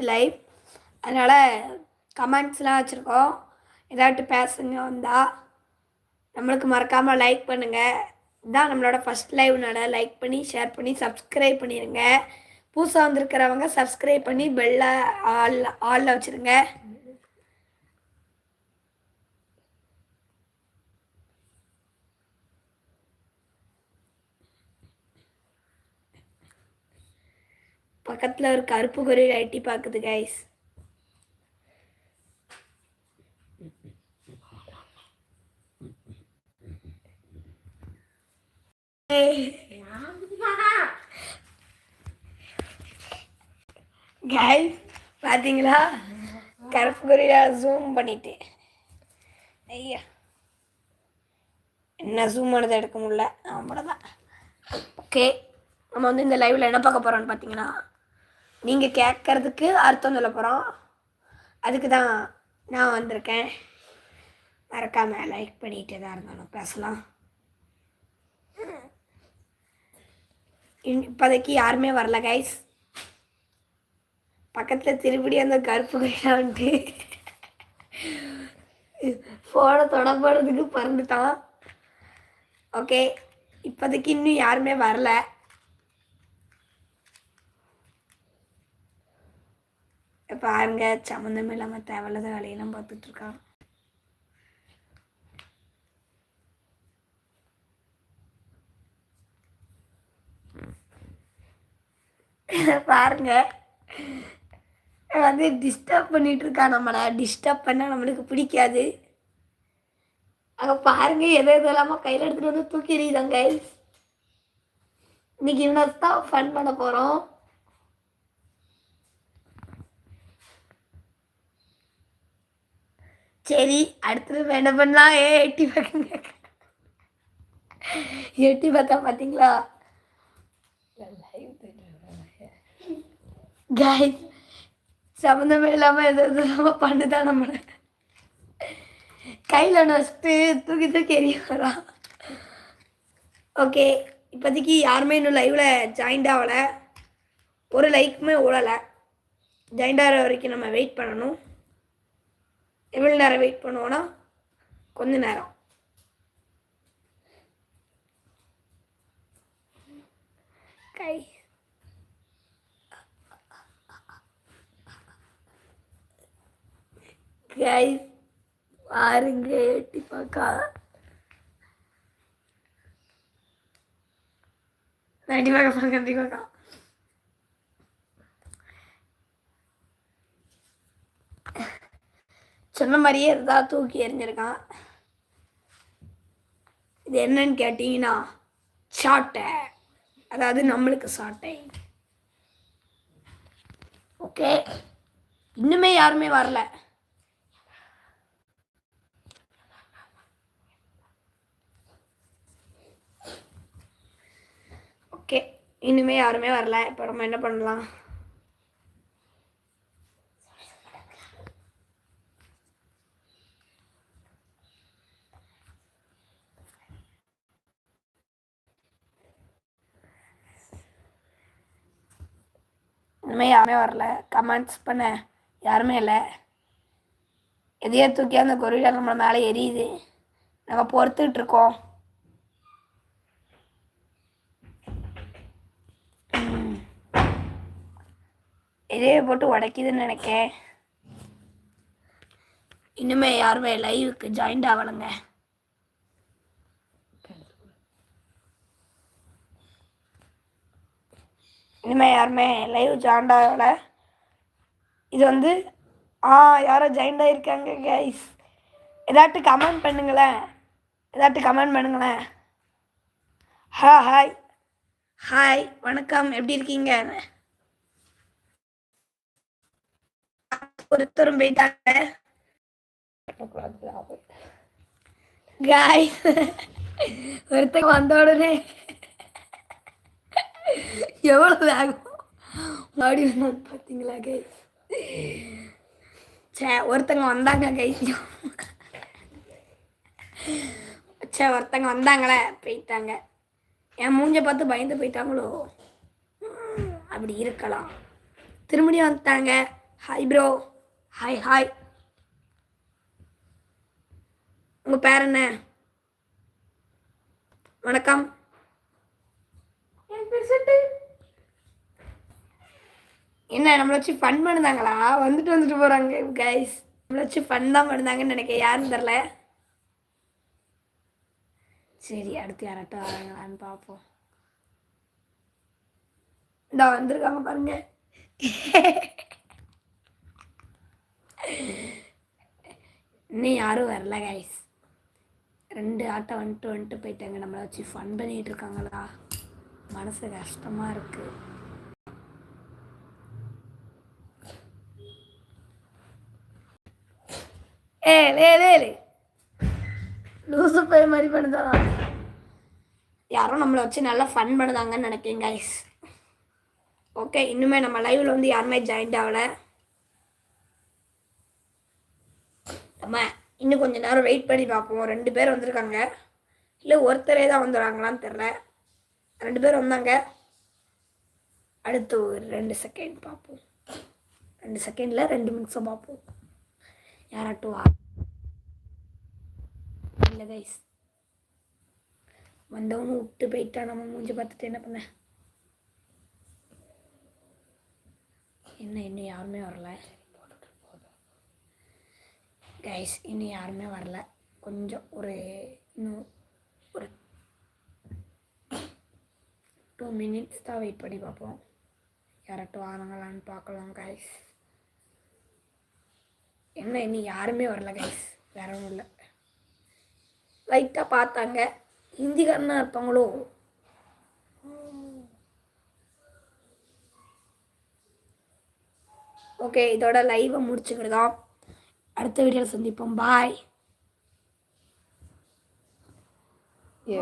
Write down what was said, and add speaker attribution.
Speaker 1: First live அதனால் கமெண்ட்ஸ்லாம் வச்சுருக்கோம். ஏதாட்டு பேசுங்க வந்தால் நம்மளுக்கு மறக்காமல் லைக் பண்ணுங்கள் இதான் நம்மளோட ஃபஸ்ட் லைவ்னால லைக் பண்ணி ஷேர் பண்ணி சப்ஸ்கிரைப் பண்ணிடுங்க புதுசாக வந்திருக்கிறவங்க சப்ஸ்கிரைப் பண்ணி பெல்ல ஆல் ஆலில் வச்சுருங்க. பக்கத்தில் ஒரு கருப்பு குருவி ஐட்டி பார்க்குது கைஸ் கைஸ் பார்த்தீங்களா கருப்பு குருவியா ஜூம் பண்ணிட்டு. ஐயா. என்ன ஜூம் பண்ணதை எடுக்க முடியல? அவ்வளோதான் ஓகே நம்ம வந்து இந்த லைவில் என்ன பார்க்க போகிறோம்னு பார்த்தீங்கன்னா நீங்கள் கேட்கறதுக்கு அர்த்தம் சொல்ல போகிறோம் அதுக்கு தான் நான் வந்திருக்கேன். மறக்காமல் லைக் பண்ணிட்டு தான் இருந்தாலும் பேசலாம். இன்- இப்போதைக்கு யாருமே வரல கைஸ் பக்கத்தில் திருப்படி அந்த கருப்பு கையில் வந்துட்டு ஃபோனை தொட போகிறதுக்கு பறந்துட்டான். ஓகே இப்போதைக்கு இன்னும் யாருமே வரல. பாருங்க சம்மந்தம் இல்லாமல் தேவையில்லாத வேலையெல்லாம் பார்த்துட்டு இருக்கான் பாருங்க. வந்து டிஸ்டர்ப் பண்ணிட்டு இருக்கான் நம்மளை. டிஸ்டர்ப் பண்ணால் நம்மளுக்கு பிடிக்காது. அங்கே பாருங்க எதை இல்லாமல் கையில் எடுத்துகிட்டு வந்து தூக்கி எறியுதாங்க இன்னைக்கு இன்னும் தான் ஃபன் பண்ண போகிறோம் சரி அடுத்தது என்ன பண்ணலாம். ஏ எட்டி பார்க்குங்க. எட்டி பார்த்தா பார்த்தீங்களா? கைஸ் சம்மந்தமே இல்லாமல் எதாவது எது இல்லாமல் பண்ணுதான் நம்மளை. கையில் நஷ்ட்டு தூக்கி தூக்கி எரிய வரலாம் ஓகே இப்போதைக்கு யாருமே இன்னும் லைவில் ஜாயின்ட் ஆகலை. ஒரு லைக்குமே ஓடலை. ஜாயின்ட் ஆகிற வரைக்கும் நம்ம வெயிட் பண்ணணும். எவ்வளோ நேரம் வெயிட் பண்ணுவோன்னா கொஞ்ச நேரம். கை. கை. பாருங்க எட்டி பார்க்கா எட்டி பார்க்க பாருங்க எட்டி பார்க்கா சொன்ன மாதிரியே இருந்தா தூக்கி எறிஞ்சிருக்கான். இது என்னன்னு கேட்டிங்கன்னா சாட்டை. அதாவது நம்மளுக்கு சாட்டை. ஓகே இன்னுமே யாருமே வரல. ஓகே இனிமே யாருமே வரல. இப்போ நம்ம என்ன பண்ணலாம்? இனிமேல் யாருமே வரல. கமெண்ட்ஸ் பண்ண. யாருமே இல்லை. எதையோ தூக்கி அந்த கொரியா நம்ம மேலே எரியுது. நம்ம பொறுத்துக்கிட்டு இருக்கோம். ம். எதையோ போட்டு உடைக்குதுன்னு நினைக்கேன். இன்னுமே யாருமே லைவுக்கு ஜாயின்ட் ஆகலைங்க. இனிமேல் யாருமே லைவ் ஜாயின்ட் இது வந்து ஆ யாரோ ஜாயிண்ட் ஆகிருக்காங்க கைஸ் ஏதாட்டு கமெண்ட் பண்ணுங்களேன். ஏதாட்டு கமெண்ட் பண்ணுங்களேன். ஹா ஹாய் ஹாய் வணக்கம். எப்படி இருக்கீங்க? ஒருத்தரும் போயிட்டாங்க. காய் ஒருத்தங்க வந்த உடனே எவ்வளோ வேகம்? மாடி வந்தாங்க பார்த்தீங்களா கை சே ஒருத்தங்க வந்தாங்க கை சே ஒருத்தங்க வந்தாங்களே போயிட்டாங்க. என் மூஞ்ச பார்த்து பயந்து போயிட்டாங்களோ? அப்படி இருக்கலாம். திரும்படியும் வந்துட்டாங்க. ஹாய் ப்ரோ ஹாய் ஹாய் உங்கள் பேர் என்ன? வணக்கம். என் பேர் சட்டு. என்ன நம்மளை வச்சு ஃபன் பண்ணுதாங்களா வந்துட்டு வந்துட்டு போகிறாங்க கைஸ் நம்மளை வச்சு ஃபன் தான் பண்ணுதாங்கன்னு நினைக்க யாருன்னு தெரில சரி அடுத்து யாராட்டும் வராங்களான்னு பார்ப்போம். இந்த வந்திருக்காங்க பாருங்க. இன்னும் யாரும் வரல கைஸ் ரெண்டு ஆட்டோ வந்துட்டு வந்துட்டு போயிட்டாங்க. நம்மளை வச்சு ஃபன் பண்ணிகிட்டு இருக்காங்களா? மனசு கஷ்டமாக இருக்குது ஏ லே லே லே லூசு போய் மாதிரி பண்ணுதா? யாரும் நம்மளை வச்சு நல்லா ஃபன் பண்ணுதாங்கன்னு நினைக்கிறேன் கைஸ் ஓகே இன்னுமே நம்ம லைவ்ல வந்து யாருமே ஜாயின்ட் ஆகலை. நம்ம இன்னும் கொஞ்ச நேரம் வெயிட் பண்ணி பார்ப்போம். ரெண்டு பேர் வந்திருக்காங்க. இல்லை ஒருத்தரே தான் வந்துடுறாங்களான்னு தெரில ரெண்டு பேர் வந்தாங்க. அடுத்து ஒரு ரெண்டு செகண்ட் பார்ப்போம். ரெண்டு செகண்டில் ரெண்டு நிமிஷம் பார்ப்போம். யாராட்டும் கைஸ் வந்தவனும் விட்டு போயிட்டா நம்ம மூஞ்சி பார்த்துட்டு என்ன பண்ண? என்ன இன்னும் யாருமே வரல? கைஸ் இன்னும் யாருமே வரல. கொஞ்சம் ஒரு இன்னும் ஒரு டூ மினிட்ஸ் தான் வெயிட் பண்ணி பார்ப்போம். யாராட்டும் வாரங்களான்னு பார்க்கலாம் கைஸ் என்ன இன்னும் யாருமே வரல கைஸ் வேற ஒன்றும் இல்லை. லைட்டாக பார்த்தாங்க. ஹிந்திக்காரனாக இருப்பாங்களோ? ஓகே இதோட லைவை முடிச்சுக்கிடுதான் அடுத்த வீடியோவில் சந்திப்போம். பாய்
Speaker 2: ஏ